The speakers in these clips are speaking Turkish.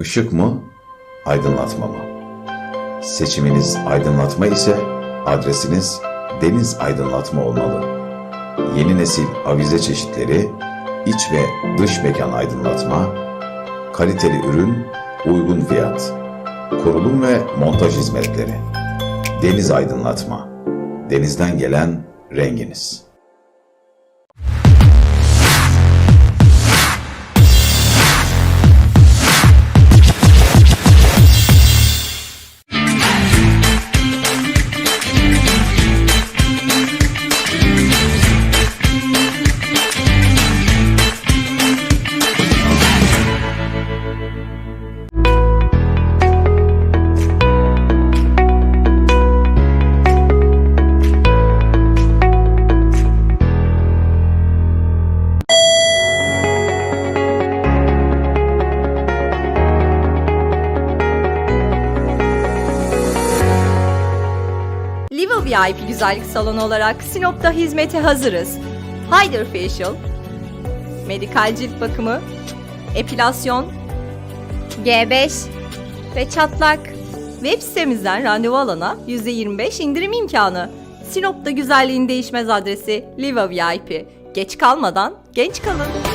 Işık mı, aydınlatma mı? Seçiminiz aydınlatma ise adresiniz Deniz Aydınlatma olmalı. Yeni nesil avize çeşitleri, iç ve dış mekan aydınlatma, kaliteli ürün, uygun fiyat, kurulum ve montaj hizmetleri. Deniz Aydınlatma. Denizden gelen renginiz. VIP güzellik salonu olarak Sinop'ta hizmete hazırız. Hyder Facial, medikal cilt bakımı, epilasyon, G5 ve çatlak. Web sitemizden randevu alana %25 indirim imkanı. Sinop'ta güzelliğin değişmez adresi Liva VIP. Geç kalmadan genç kalın.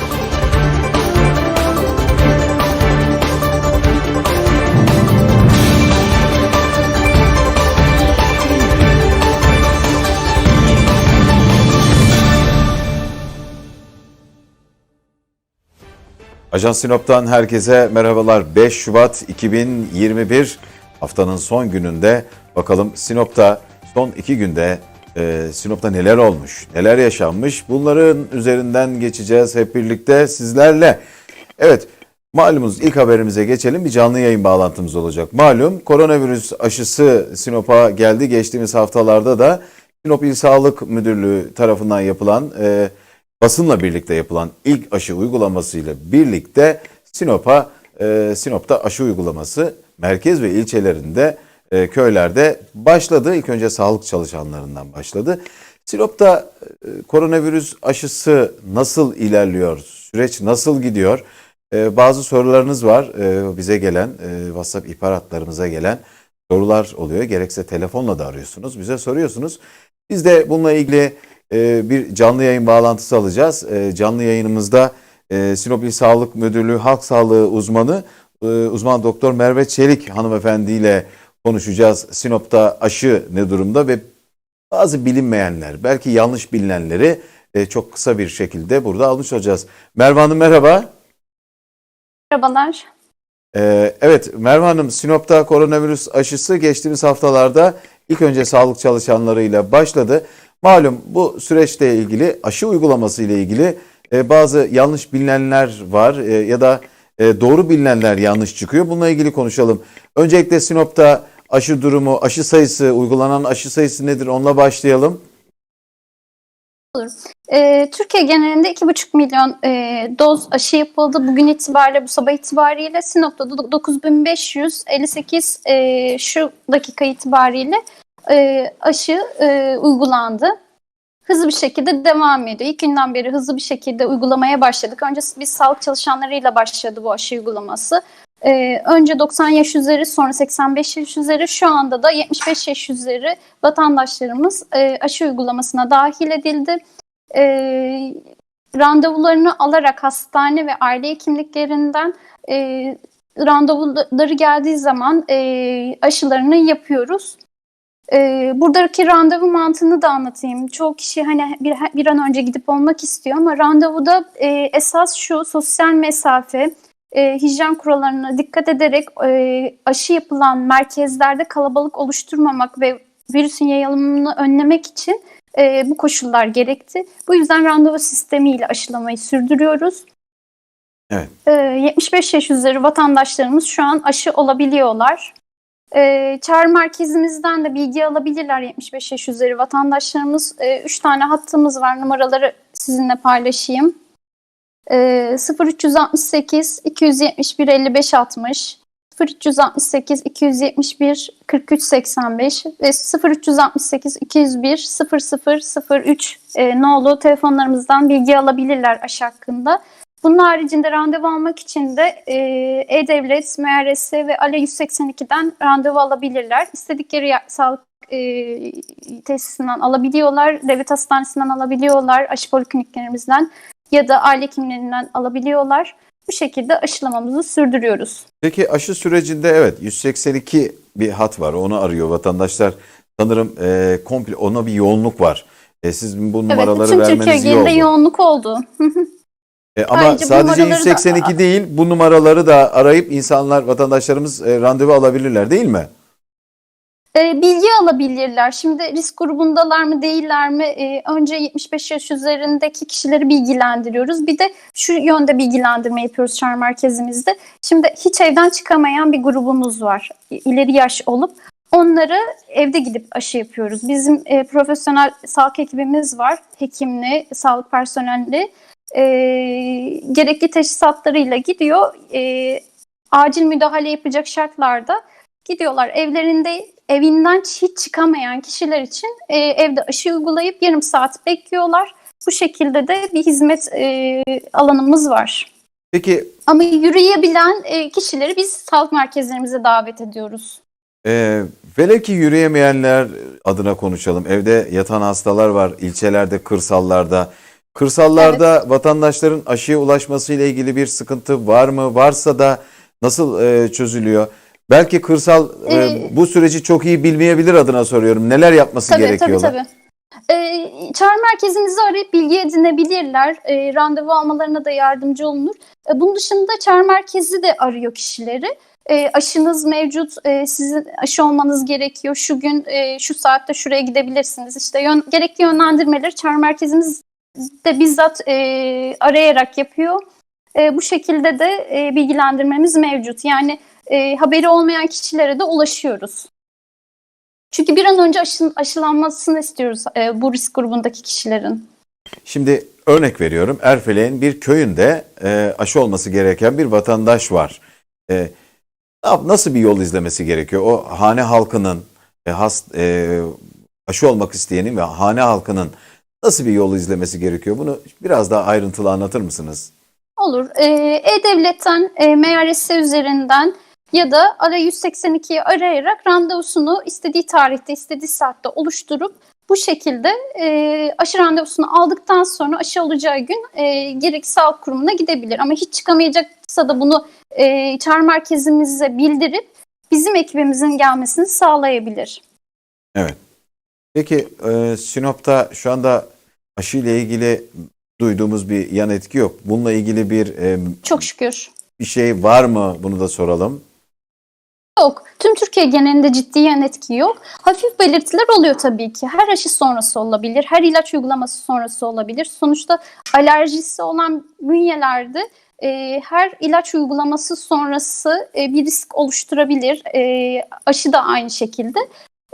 Ajans Sinop'tan herkese merhabalar. 5 Şubat 2021 haftanın son gününde bakalım Sinop'ta son iki günde e, Sinop'ta neler olmuş, neler yaşanmış bunların üzerinden geçeceğiz hep birlikte sizlerle. Evet malumunuz ilk haberimize geçelim bir canlı yayın bağlantımız olacak. Malum koronavirüs aşısı Sinop'a geldi geçtiğimiz haftalarda da Sinop İl Sağlık Müdürlüğü tarafından yapılan e, basınla birlikte yapılan ilk aşı uygulamasıyla birlikte Sinop'a e, Sinop'ta aşı uygulaması merkez ve ilçelerinde e, köylerde başladı. İlk önce sağlık çalışanlarından başladı. Sinop'ta e, koronavirüs aşısı nasıl ilerliyor? Süreç nasıl gidiyor? E, bazı sorularınız var e, bize gelen e, WhatsApp ihbar gelen sorular oluyor. Gerekse telefonla da arıyorsunuz. Bize soruyorsunuz. Biz de bununla ilgili e, bir canlı yayın bağlantısı alacağız. E, canlı yayınımızda e, Sinop İl Sağlık Müdürlüğü Halk Sağlığı uzmanı e, uzman doktor Merve Çelik hanımefendiyle konuşacağız. Sinop'ta aşı ne durumda ve bazı bilinmeyenler, belki yanlış bilinenleri e, çok kısa bir şekilde burada almış olacağız. Merve Hanım merhaba. Merhabalar. Ee, evet Merve Hanım Sinop'ta koronavirüs aşısı geçtiğimiz haftalarda ilk önce sağlık çalışanlarıyla başladı. Malum bu süreçle ilgili aşı uygulaması ile ilgili e, bazı yanlış bilinenler var e, ya da e, doğru bilinenler yanlış çıkıyor. Bununla ilgili konuşalım. Öncelikle Sinop'ta aşı durumu, aşı sayısı, uygulanan aşı sayısı nedir? Onunla başlayalım. Ee, Türkiye genelinde 2,5 milyon e, doz aşı yapıldı. Bugün itibariyle, bu sabah itibariyle Sinop'ta da 9558 e, şu dakika itibariyle e, aşı e, uygulandı. Hızlı bir şekilde devam ediyor. İlk günden beri hızlı bir şekilde uygulamaya başladık. Önce biz sağlık çalışanlarıyla başladı bu aşı uygulaması. Ee, önce 90 yaş üzeri sonra 85 yaş üzeri şu anda da 75 yaş üzeri vatandaşlarımız e, aşı uygulamasına dahil edildi. E, randevularını alarak hastane ve aile hekimliklerinden e, randevuları geldiği zaman e, aşılarını yapıyoruz. E, buradaki randevu mantığını da anlatayım. Çoğu kişi hani bir, bir an önce gidip olmak istiyor ama randevuda e, esas şu sosyal mesafe, e, hijyen kurallarına dikkat ederek e, aşı yapılan merkezlerde kalabalık oluşturmamak ve virüsün yayılımını önlemek için e, bu koşullar gerekti. Bu yüzden randevu sistemiyle aşılamayı sürdürüyoruz. Evet. E, 75 yaş üzeri vatandaşlarımız şu an aşı olabiliyorlar. E, çağrı merkezimizden de bilgi alabilirler 75 yaş üzeri vatandaşlarımız. 3 tane hattımız var. Numaraları sizinle paylaşayım. E, 0368 271 55 60 0368 271 43 85 ve 0368 201 0003 e, nolu telefonlarımızdan bilgi alabilirler aşı hakkında. Bunun haricinde randevu almak için de e, E-Devlet, MRS ve ALE 182'den randevu alabilirler. İstedikleri sağlık e, tesisinden alabiliyorlar, devlet hastanesinden alabiliyorlar, aşı polikliniklerimizden ya da aile hekimlerinden alabiliyorlar. Bu şekilde aşılamamızı sürdürüyoruz. Peki aşı sürecinde evet 182 bir hat var onu arıyor vatandaşlar. Sanırım e, komple ona bir yoğunluk var. E, siz bu Evet, numaraları bütün Türkiye vermeniz iyi oldu. yoğunluk oldu. E, ama Ayrıca bu sadece numaraları da- 182 değil bu numaraları da arayıp insanlar vatandaşlarımız e, randevu alabilirler değil mi? E, bilgi alabilirler. Şimdi risk grubundalar mı değiller mi? E, önce 75 yaş üzerindeki kişileri bilgilendiriyoruz. Bir de şu yönde bilgilendirme yapıyoruz çağrı merkezimizde. Şimdi hiç evden çıkamayan bir grubumuz var. İleri yaş olup onları evde gidip aşı yapıyoruz. Bizim e, profesyonel sağlık ekibimiz var. Hekimli, sağlık personeli. E, gerekli teşhisatlarıyla gidiyor. E, acil müdahale yapacak şartlarda gidiyorlar evlerinde evinden hiç çıkamayan kişiler için e, evde aşı uygulayıp yarım saat bekliyorlar. Bu şekilde de bir hizmet e, alanımız var. Peki Ama yürüyebilen e, kişileri biz sağlık merkezlerimize davet ediyoruz. e, velev ki yürüyemeyenler adına konuşalım. Evde yatan hastalar var ilçelerde, kırsallarda. Kırsallarda vatandaşların aşıya ulaşması ile ilgili bir sıkıntı var mı? Varsa da nasıl e, çözülüyor? Belki kırsal e, Ee, bu süreci çok iyi bilmeyebilir adına soruyorum. Neler yapması Tabii tabii gerekiyorlar? tabii. E, çağrı merkezimizi arayıp bilgi edinebilirler. E, randevu almalarına da yardımcı olunur. E, bunun dışında çağrı merkezi de arıyor kişileri. E, aşınız mevcut, e, sizin aşı olmanız gerekiyor. Şu gün, e, şu saatte şuraya gidebilirsiniz. İşte yön, gerekli yönlendirmeleri çağrı merkezimiz de bizzat e, arayarak yapıyor. E, bu şekilde de e, bilgilendirmemiz mevcut. Yani e, haberi olmayan kişilere de ulaşıyoruz. Çünkü bir an önce aşı, aşılanmasını istiyoruz e, bu risk grubundaki kişilerin. Şimdi örnek veriyorum. Erfelek'in bir köyünde e, aşı olması gereken bir vatandaş var. E, nasıl bir yol izlemesi gerekiyor? O hane halkının e, has, e, aşı olmak isteyenin ve hane halkının nasıl bir yol izlemesi gerekiyor? Bunu biraz daha ayrıntılı anlatır mısınız? Olur. E, E-Devlet'ten, e, MRS üzerinden ya da ara 182'yi arayarak randevusunu istediği tarihte, istediği saatte oluşturup bu şekilde e, aşı randevusunu aldıktan sonra aşı olacağı gün e, gerekli sağlık kurumuna gidebilir. Ama hiç çıkamayacaksa da bunu e, çağrı merkezimize bildirip bizim ekibimizin gelmesini sağlayabilir. Evet. Peki e, Sinop'ta şu anda aşı ile ilgili duyduğumuz bir yan etki yok. Bununla ilgili bir e, Çok şükür. bir şey var mı? Bunu da soralım. Yok. Tüm Türkiye genelinde ciddi yan etki yok. Hafif belirtiler oluyor tabii ki. Her aşı sonrası olabilir. Her ilaç uygulaması sonrası olabilir. Sonuçta alerjisi olan bünyelerde e, her ilaç uygulaması sonrası e, bir risk oluşturabilir. E, aşı da aynı şekilde.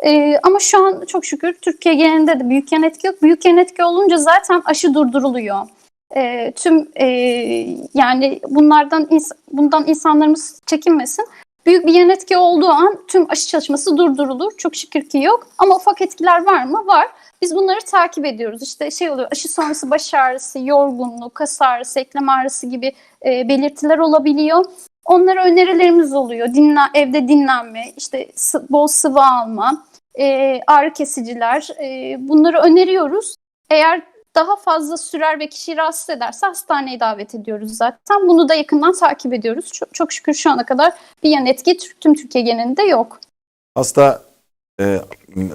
E, ama şu an çok şükür Türkiye genelinde de büyük yan etki yok. Büyük yan etki olunca zaten aşı durduruluyor. E, tüm e, yani bunlardan ins- bundan insanlarımız çekinmesin. Büyük bir yan etki olduğu an tüm aşı çalışması durdurulur. Çok şükür ki yok. Ama ufak etkiler var mı? Var. Biz bunları takip ediyoruz. İşte şey oluyor aşı sonrası baş ağrısı, yorgunluk, kas ağrısı, eklem ağrısı gibi e, belirtiler olabiliyor. Onlara önerilerimiz oluyor. Dinlen, evde dinlenme, işte bol sıvı alma, e, ağrı kesiciler. E, bunları öneriyoruz. Eğer daha fazla sürer ve kişiyi rahatsız ederse hastaneye davet ediyoruz zaten. Bunu da yakından takip ediyoruz. Çok, çok şükür şu ana kadar bir yan etki tüm Türkiye genelinde yok. Hasta e,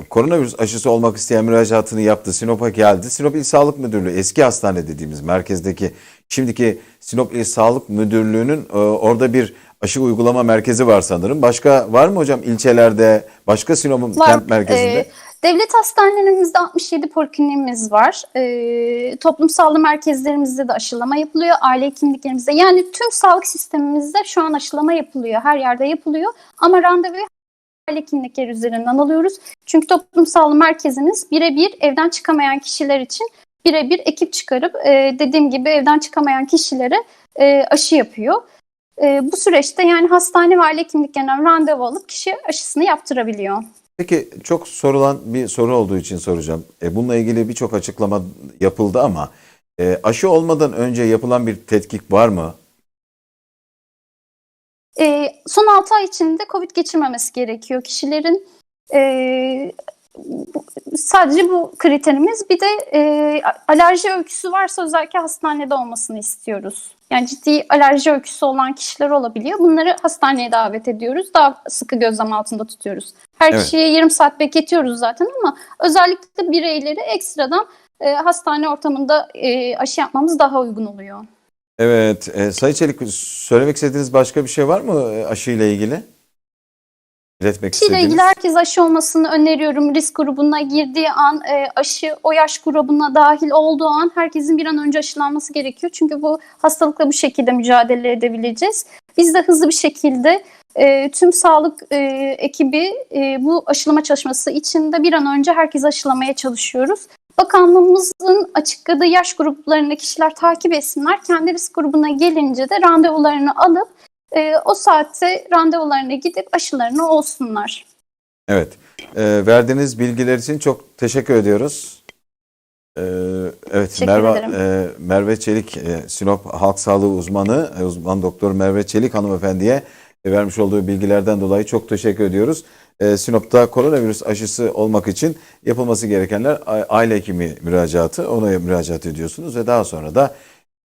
koronavirüs aşısı olmak isteyen müracaatını yaptı. Sinop'a geldi. Sinop İl Sağlık Müdürlüğü eski hastane dediğimiz merkezdeki şimdiki Sinop İl Sağlık Müdürlüğü'nün e, orada bir aşı uygulama merkezi var sanırım. Başka var mı hocam ilçelerde başka Sinop'un kent merkezinde? Ee, devlet hastanelerimizde 67 polikliniğimiz var. Ee, toplum sağlığı merkezlerimizde de aşılama yapılıyor. Aile hekimliklerimizde yani tüm sağlık sistemimizde şu an aşılama yapılıyor. Her yerde yapılıyor. Ama randevuyu aile hekimlikleri üzerinden alıyoruz. Çünkü toplum sağlığı merkezimiz birebir evden çıkamayan kişiler için birebir ekip çıkarıp e, dediğim gibi evden çıkamayan kişilere e, aşı yapıyor. E, bu süreçte yani hastane ve aile hekimliklerinden randevu alıp kişi aşısını yaptırabiliyor. Peki çok sorulan bir soru olduğu için soracağım. E, bununla ilgili birçok açıklama yapıldı ama E, aşı olmadan önce yapılan bir tetkik var mı? E, son 6 ay içinde COVID geçirmemesi gerekiyor kişilerin. E, sadece bu kriterimiz. Bir de e, alerji öyküsü varsa özellikle hastanede olmasını istiyoruz. Yani ciddi alerji öyküsü olan kişiler olabiliyor. Bunları hastaneye davet ediyoruz. Daha sıkı gözlem altında tutuyoruz. Her Evet. kişiye yarım saat bekletiyoruz zaten ama özellikle bireyleri ekstradan e, hastane ortamında e, aşı yapmamız daha uygun oluyor. Evet, e, Sayın Çelik söylemek istediğiniz başka bir şey var mı e, aşıyla ilgili? İletmek Aşıyla istediğiniz. ilgili herkes aşı olmasını öneriyorum. Risk grubuna girdiği an e, aşı o yaş grubuna dahil olduğu an herkesin bir an önce aşılanması gerekiyor. Çünkü bu hastalıkla bu şekilde mücadele edebileceğiz. Biz de hızlı bir şekilde e, tüm sağlık e, ekibi e, bu aşılama çalışması içinde bir an önce herkes aşılamaya çalışıyoruz. Bakanlığımızın açıkladığı yaş gruplarında kişiler takip etsinler. Kendi risk grubuna gelince de randevularını alıp e, o saatte randevularına gidip aşılarını olsunlar. Evet, e, verdiğiniz bilgiler için çok teşekkür ediyoruz. E, evet, Teşekkür Merve, ederim. e, Merve Çelik, e, Sinop Halk Sağlığı uzmanı, e, uzman doktor Merve Çelik hanımefendiye e, vermiş olduğu bilgilerden dolayı çok teşekkür ediyoruz. E, Sinop'ta koronavirüs aşısı olmak için yapılması gerekenler aile hekimi müracaatı, ona müracaat ediyorsunuz ve daha sonra da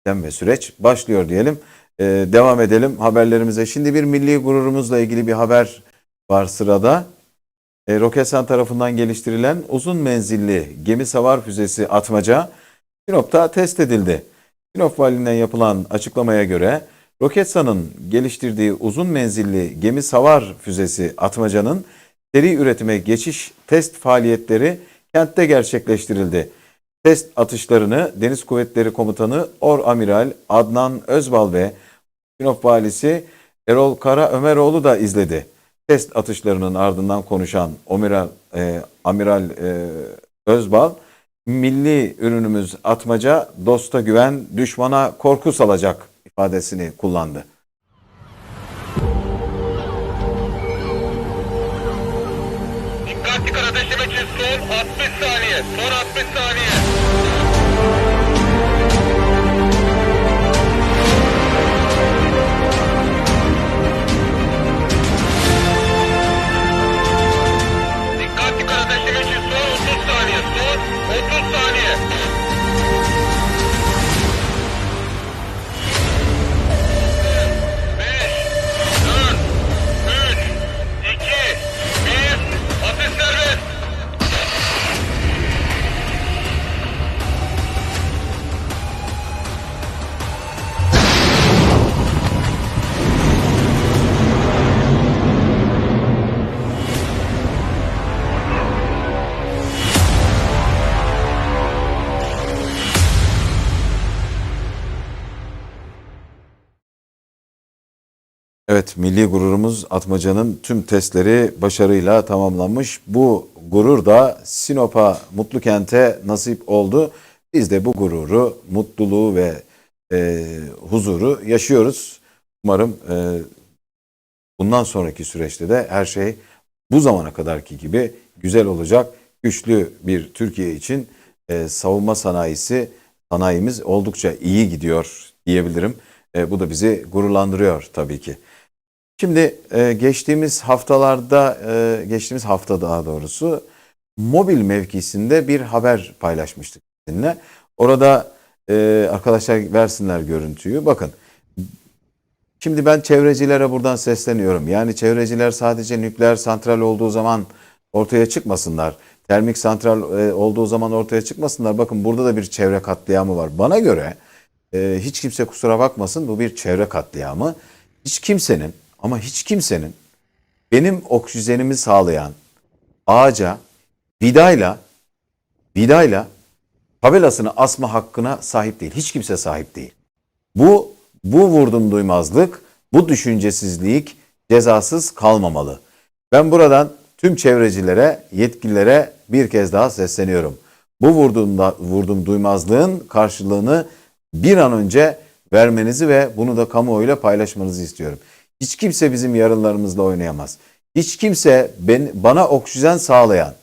ve süreç başlıyor diyelim. E, devam edelim haberlerimize. Şimdi bir milli gururumuzla ilgili bir haber var sırada. E, Roketsan tarafından geliştirilen uzun menzilli gemi savar füzesi Atmaca Sinop'ta test edildi. Sinop Valiliğinden yapılan açıklamaya göre Roketsan'ın geliştirdiği uzun menzilli gemi savar füzesi Atmaca'nın seri üretime geçiş test faaliyetleri kentte gerçekleştirildi. Test atışlarını Deniz Kuvvetleri Komutanı Or Amiral Adnan Özbal ve Sinop Valisi Erol Kara Ömeroğlu da izledi. Test atışlarının ardından konuşan Amiral, e, Amiral e, Özbal, milli ürünümüz atmaca, dosta güven, düşmana korku salacak ifadesini kullandı. Evet, milli gururumuz Atmaca'nın tüm testleri başarıyla tamamlanmış. Bu gurur da Sinop'a, Mutlu Kent'e nasip oldu. Biz de bu gururu, mutluluğu ve e, huzuru yaşıyoruz. Umarım e, bundan sonraki süreçte de her şey bu zamana kadarki gibi güzel olacak. Güçlü bir Türkiye için e, savunma sanayisi, sanayimiz oldukça iyi gidiyor diyebilirim. E, bu da bizi gururlandırıyor tabii ki. Şimdi e, geçtiğimiz haftalarda, e, geçtiğimiz hafta daha doğrusu mobil mevkisinde bir haber paylaşmıştık sizinle. Orada e, arkadaşlar versinler görüntüyü. Bakın şimdi ben çevrecilere buradan sesleniyorum. Yani çevreciler sadece nükleer santral olduğu zaman ortaya çıkmasınlar. Termik santral olduğu zaman ortaya çıkmasınlar. Bakın burada da bir çevre katliamı var. Bana göre hiç kimse kusura bakmasın bu bir çevre katliamı. Hiç kimsenin ama hiç kimsenin benim oksijenimi sağlayan ağaca vidayla vidayla tabelasını asma hakkına sahip değil. Hiç kimse sahip değil. Bu bu vurdum duymazlık, bu düşüncesizlik cezasız kalmamalı. Ben buradan tüm çevrecilere, yetkililere bir kez daha sesleniyorum. Bu vurduğumda vurdum duymazlığın karşılığını bir an önce vermenizi ve bunu da kamuoyuyla paylaşmanızı istiyorum. Hiç kimse bizim yarınlarımızla oynayamaz. Hiç kimse ben, bana oksijen sağlayan,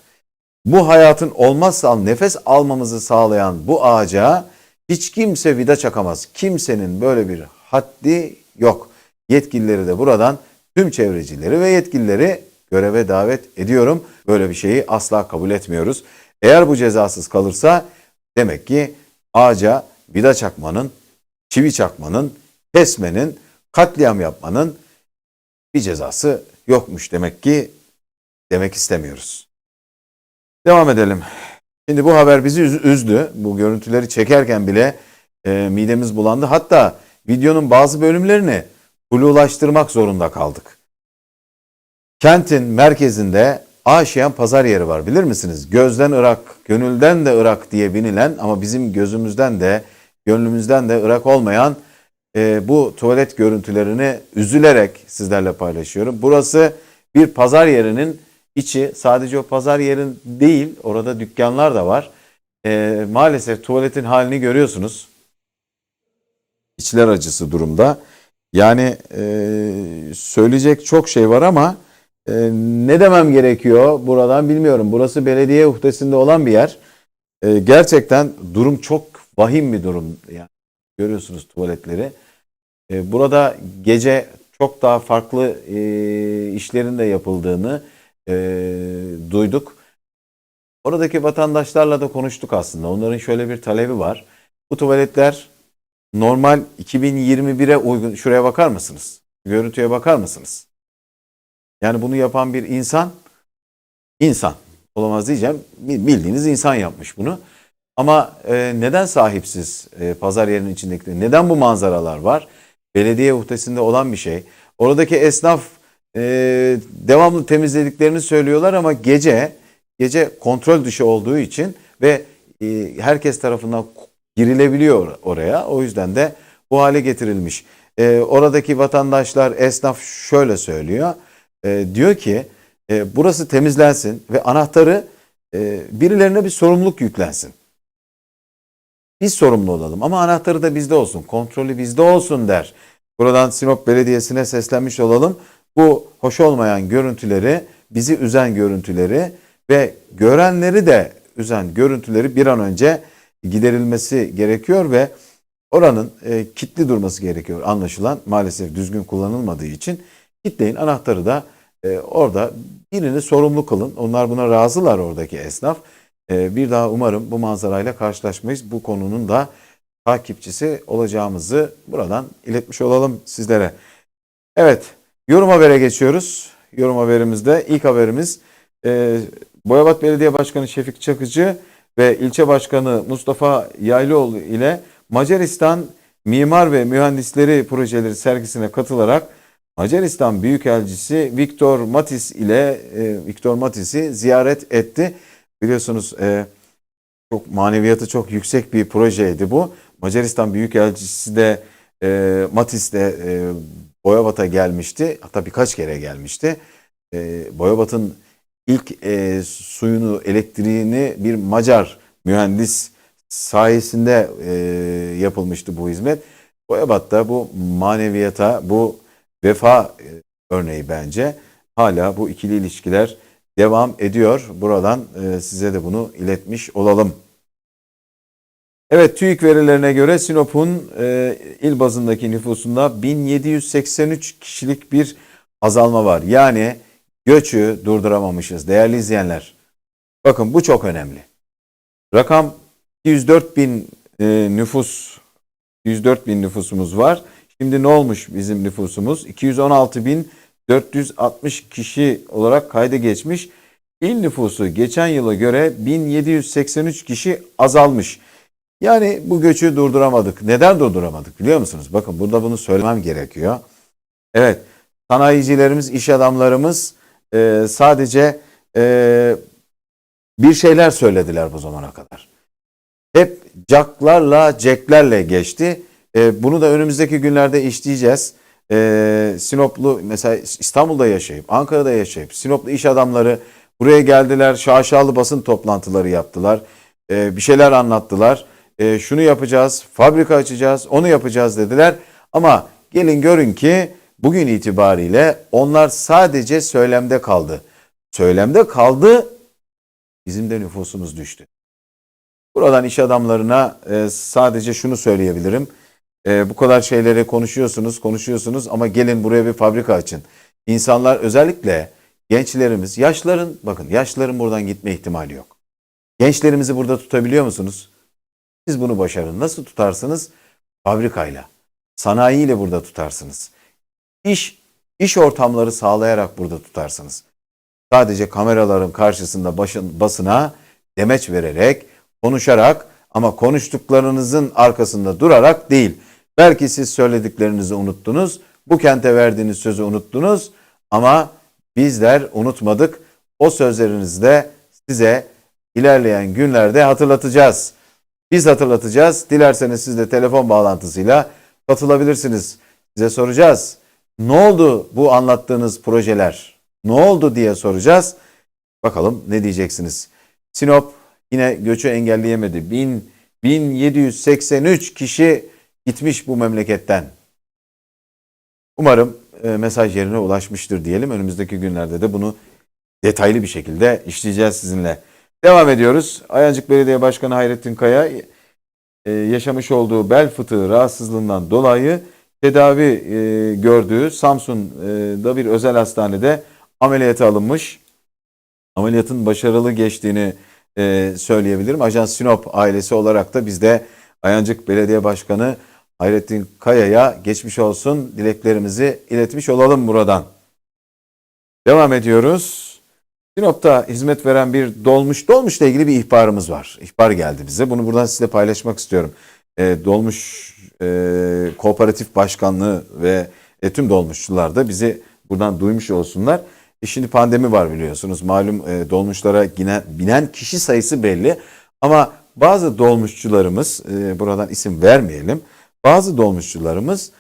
bu hayatın olmazsa nefes almamızı sağlayan bu ağaca Hiç kimse vida çakamaz. Kimsenin böyle bir haddi yok. Yetkilileri de buradan tüm çevrecileri ve yetkilileri göreve davet ediyorum. Böyle bir şeyi asla kabul etmiyoruz. Eğer bu cezasız kalırsa demek ki ağaca vida çakmanın, çivi çakmanın, kesmenin, katliam yapmanın bir cezası yokmuş demek ki demek istemiyoruz. Devam edelim. Şimdi bu haber bizi üz- üzdü. Bu görüntüleri çekerken bile e, midemiz bulandı. Hatta videonun bazı bölümlerini blulaştırmak zorunda kaldık. Kentin merkezinde Aşiyan pazar yeri var bilir misiniz? Gözden Irak, gönülden de Irak diye binilen ama bizim gözümüzden de gönlümüzden de Irak olmayan e, bu tuvalet görüntülerini üzülerek sizlerle paylaşıyorum. Burası bir pazar yerinin içi sadece o pazar yerin değil orada dükkanlar da var. E, maalesef tuvaletin halini görüyorsunuz. İçler acısı durumda. Yani e, söyleyecek çok şey var ama e, ne demem gerekiyor buradan bilmiyorum. Burası belediye uhdesinde olan bir yer. E, gerçekten durum çok vahim bir durum. Yani görüyorsunuz tuvaletleri. E, burada gece çok daha farklı e, işlerin de yapıldığını e, duyduk. Oradaki vatandaşlarla da konuştuk aslında. Onların şöyle bir talebi var. Bu tuvaletler normal 2021'e uygun. Şuraya bakar mısınız? Görüntüye bakar mısınız? Yani bunu yapan bir insan, insan olamaz diyeceğim. Bildiğiniz insan yapmış bunu. Ama e, neden sahipsiz pazar yerinin içindeki? Neden bu manzaralar var? Belediye uhdesinde olan bir şey. Oradaki esnaf e, devamlı temizlediklerini söylüyorlar ama gece gece kontrol dışı olduğu için ve e, herkes tarafından girilebiliyor oraya. O yüzden de bu hale getirilmiş. E, oradaki vatandaşlar, esnaf şöyle söylüyor. E, diyor ki e, burası temizlensin ve anahtarı e, birilerine bir sorumluluk yüklensin. Biz sorumlu olalım ama anahtarı da bizde olsun, kontrolü bizde olsun der. Buradan Sinop Belediyesi'ne seslenmiş olalım. Bu hoş olmayan görüntüleri, bizi üzen görüntüleri ve görenleri de üzen görüntüleri bir an önce giderilmesi gerekiyor ve oranın e, kilitli durması gerekiyor anlaşılan. Maalesef düzgün kullanılmadığı için kitleyin anahtarı da e, orada birini sorumlu kılın. Onlar buna razılar oradaki esnaf. E, bir daha umarım bu manzarayla karşılaşmayız. Bu konunun da takipçisi olacağımızı buradan iletmiş olalım sizlere. Evet, yorum habere geçiyoruz. Yorum haberimizde ilk haberimiz e, Boyabat Belediye Başkanı Şefik Çakıcı ve ilçe başkanı Mustafa Yaylıoğlu ile Macaristan Mimar ve Mühendisleri Projeleri sergisine katılarak Macaristan Büyükelçisi Viktor Matis ile e, Viktor Matis'i ziyaret etti. Biliyorsunuz e, çok maneviyatı çok yüksek bir projeydi bu. Macaristan Büyükelçisi de e, Matis de e, Boyabat'a gelmişti. Hatta birkaç kere gelmişti. E, Boyabat'ın ilk e, suyunu, elektriğini bir Macar mühendis sayesinde e, yapılmıştı bu hizmet. Boyabat'ta bu maneviyata, bu vefa e, örneği bence. Hala bu ikili ilişkiler devam ediyor. Buradan e, size de bunu iletmiş olalım. Evet TÜİK verilerine göre Sinop'un e, il bazındaki nüfusunda 1783 kişilik bir azalma var. Yani göçü durduramamışız değerli izleyenler. Bakın bu çok önemli. Rakam 204 bin e, nüfus 104 bin nüfusumuz var. Şimdi ne olmuş bizim nüfusumuz? 216 bin 460 kişi olarak kayda geçmiş. İl nüfusu geçen yıla göre 1783 kişi azalmış. Yani bu göçü durduramadık. Neden durduramadık biliyor musunuz? Bakın burada bunu söylemem gerekiyor. Evet sanayicilerimiz, iş adamlarımız e, sadece e, bir şeyler söylediler bu zamana kadar. Hep caklarla, ceklerle geçti. E, bunu da önümüzdeki günlerde işleyeceğiz. E, Sinoplu mesela İstanbul'da yaşayıp, Ankara'da yaşayıp, Sinoplu iş adamları buraya geldiler, şaşalı basın toplantıları yaptılar. E, bir şeyler anlattılar. E, şunu yapacağız, fabrika açacağız, onu yapacağız dediler. Ama gelin görün ki bugün itibariyle onlar sadece söylemde kaldı. Söylemde kaldı, bizim de nüfusumuz düştü. Buradan iş adamlarına e, sadece şunu söyleyebilirim. E, bu kadar şeyleri konuşuyorsunuz, konuşuyorsunuz ama gelin buraya bir fabrika açın. İnsanlar özellikle gençlerimiz, yaşların bakın yaşların buradan gitme ihtimali yok. Gençlerimizi burada tutabiliyor musunuz? Siz bunu başarın. Nasıl tutarsınız? Fabrikayla, sanayiyle burada tutarsınız. İş, iş ortamları sağlayarak burada tutarsınız. Sadece kameraların karşısında başın, basına demeç vererek, konuşarak ama konuştuklarınızın arkasında durarak değil. Belki siz söylediklerinizi unuttunuz, bu kente verdiğiniz sözü unuttunuz ama bizler unutmadık. O sözlerinizi de size ilerleyen günlerde hatırlatacağız. Biz hatırlatacağız. Dilerseniz siz de telefon bağlantısıyla katılabilirsiniz. Size soracağız. Ne oldu bu anlattığınız projeler? Ne oldu diye soracağız. Bakalım ne diyeceksiniz? Sinop yine göçü engelleyemedi. 1000, 1783 kişi gitmiş bu memleketten. Umarım e, mesaj yerine ulaşmıştır diyelim. Önümüzdeki günlerde de bunu detaylı bir şekilde işleyeceğiz sizinle. Devam ediyoruz. Ayancık Belediye Başkanı Hayrettin Kaya e, yaşamış olduğu bel fıtığı rahatsızlığından dolayı tedavi e, gördüğü Samsun'da bir özel hastanede ameliyata alınmış. Ameliyatın başarılı geçtiğini söyleyebilirim. Ajans Sinop ailesi olarak da biz de Ayancık Belediye Başkanı Hayrettin Kaya'ya geçmiş olsun dileklerimizi iletmiş olalım buradan. Devam ediyoruz. Sinop'ta hizmet veren bir dolmuş, dolmuşla ilgili bir ihbarımız var. İhbar geldi bize. Bunu buradan size paylaşmak istiyorum. E, dolmuş e, kooperatif başkanlığı ve e, tüm dolmuşçular da bizi buradan duymuş olsunlar. E, şimdi pandemi var biliyorsunuz. Malum e, dolmuşlara yine binen kişi sayısı belli. Ama bazı dolmuşçularımız, e, buradan isim vermeyelim. Bazı dolmuşçularımız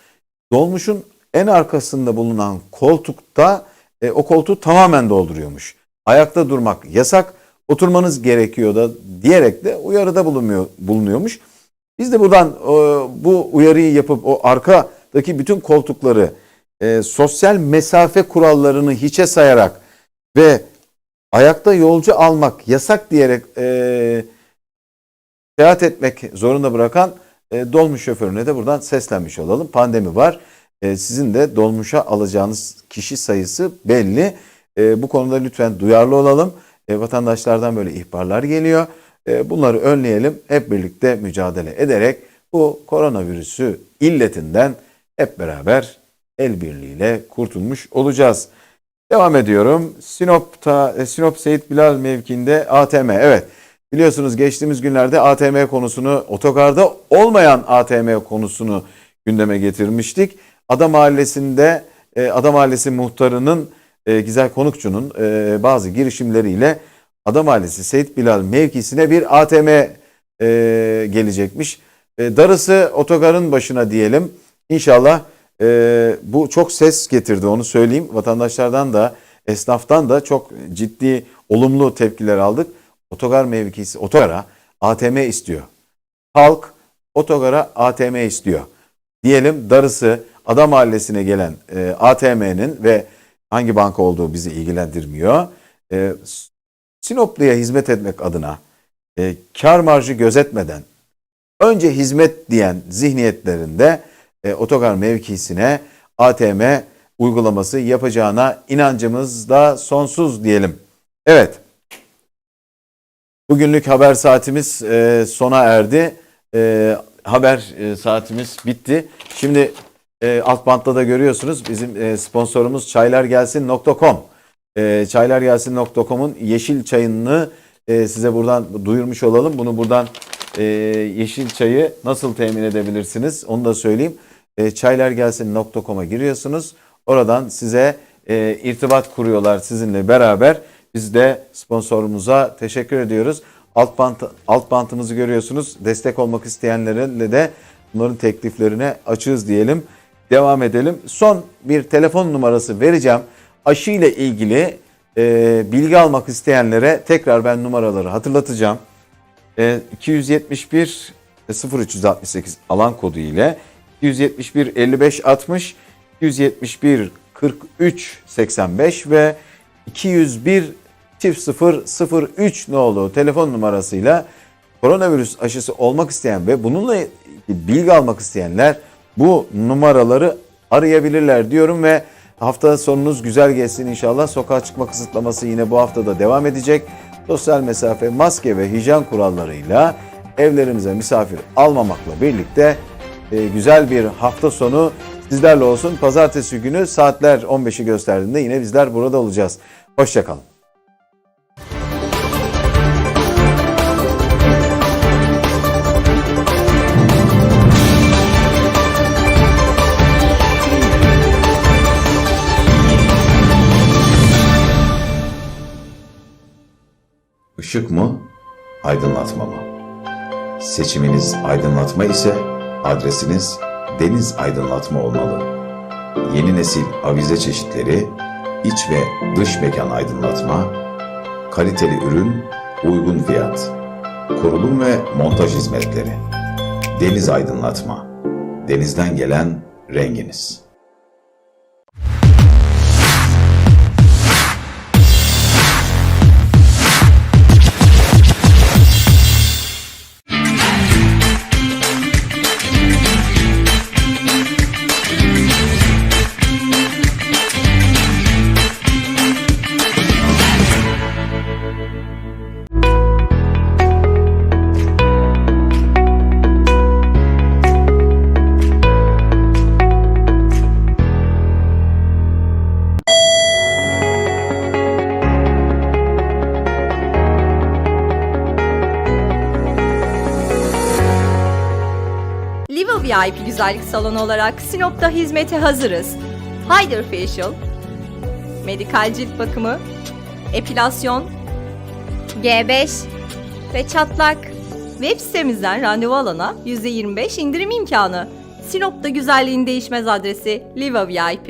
dolmuşun en arkasında bulunan koltukta e, o koltuğu tamamen dolduruyormuş. Ayakta durmak yasak, oturmanız gerekiyor da diyerek de uyarıda bulunuyor, bulunuyormuş. Biz de buradan e, bu uyarıyı yapıp o arkadaki bütün koltukları e, sosyal mesafe kurallarını hiçe sayarak ve ayakta yolcu almak yasak diyerek e, seyahat etmek zorunda bırakan e, dolmuş şoförüne de buradan seslenmiş olalım. Pandemi var. E, sizin de dolmuşa alacağınız kişi sayısı belli. E, bu konuda lütfen duyarlı olalım. E, vatandaşlardan böyle ihbarlar geliyor. E, bunları önleyelim. Hep birlikte mücadele ederek bu koronavirüsü illetinden hep beraber el birliğiyle kurtulmuş olacağız. Devam ediyorum. Sinop'ta e, Sinop Seyit Bilal mevkiinde ATM. Evet. Biliyorsunuz geçtiğimiz günlerde ATM konusunu otogarda olmayan ATM konusunu gündeme getirmiştik. Ada Mahallesi'nde e, Ada Mahallesi muhtarının e, Gizel Konukçu'nun e, bazı girişimleriyle Ada Mahallesi Seyit Bilal mevkisine bir ATM gelecekmiş. Darısı otogarın başına diyelim. İnşallah bu çok ses getirdi onu söyleyeyim. Vatandaşlardan da esnaftan da çok ciddi olumlu tepkiler aldık. Otogar mevkisi otogara ATM istiyor. Halk otogara ATM istiyor. Diyelim darısı Ada Mahallesi'ne gelen e, ATM'nin ve hangi banka olduğu bizi ilgilendirmiyor. E, Sinoplu'ya hizmet etmek adına e, kar marjı gözetmeden önce hizmet diyen zihniyetlerinde e, otogar mevkisine ATM uygulaması yapacağına inancımız da sonsuz diyelim. Evet. Bugünlük haber saatimiz e, sona erdi. E, haber e, saatimiz bitti. Şimdi e, alt bantta da görüyorsunuz bizim e, sponsorumuz çaylargelsin.com. E, çaylargelsin.com'un yeşil çayını e, size buradan duyurmuş olalım. Bunu buradan e, yeşil çayı nasıl temin edebilirsiniz onu da söyleyeyim. E, çaylargelsin.com'a giriyorsunuz. Oradan size e, irtibat kuruyorlar sizinle beraber. Biz de sponsorumuza teşekkür ediyoruz. Alt, bant, alt bantımızı görüyorsunuz. Destek olmak isteyenlerle de bunların tekliflerine açığız diyelim. Devam edelim. Son bir telefon numarası vereceğim. Aşı ile ilgili e, bilgi almak isteyenlere tekrar ben numaraları hatırlatacağım. E, 271 0368 alan kodu ile 271 55 60 271 43 85 ve 201 çift 0 03 nolu telefon numarasıyla koronavirüs aşısı olmak isteyen ve bununla bilgi almak isteyenler bu numaraları arayabilirler diyorum ve hafta sonunuz güzel geçsin inşallah. Sokağa çıkma kısıtlaması yine bu haftada devam edecek. Sosyal mesafe, maske ve hijyen kurallarıyla evlerimize misafir almamakla birlikte e, güzel bir hafta sonu sizlerle olsun. Pazartesi günü saatler 15'i gösterdiğinde yine bizler burada olacağız. Hoşçakalın. Işık mı, aydınlatma mı? Seçiminiz aydınlatma ise adresiniz Deniz Aydınlatma olmalı. Yeni nesil avize çeşitleri, iç ve dış mekan aydınlatma, kaliteli ürün, uygun fiyat, kurulum ve montaj hizmetleri. Deniz Aydınlatma. Denizden gelen renginiz. Güzellik salonu olarak Sinop'ta hizmete hazırız. Hyder Facial, medikal cilt bakımı, epilasyon, G5 ve çatlak. Web sitemizden randevu alana %25 indirim imkanı. Sinop'ta güzelliğin değişmez adresi Liva VIP.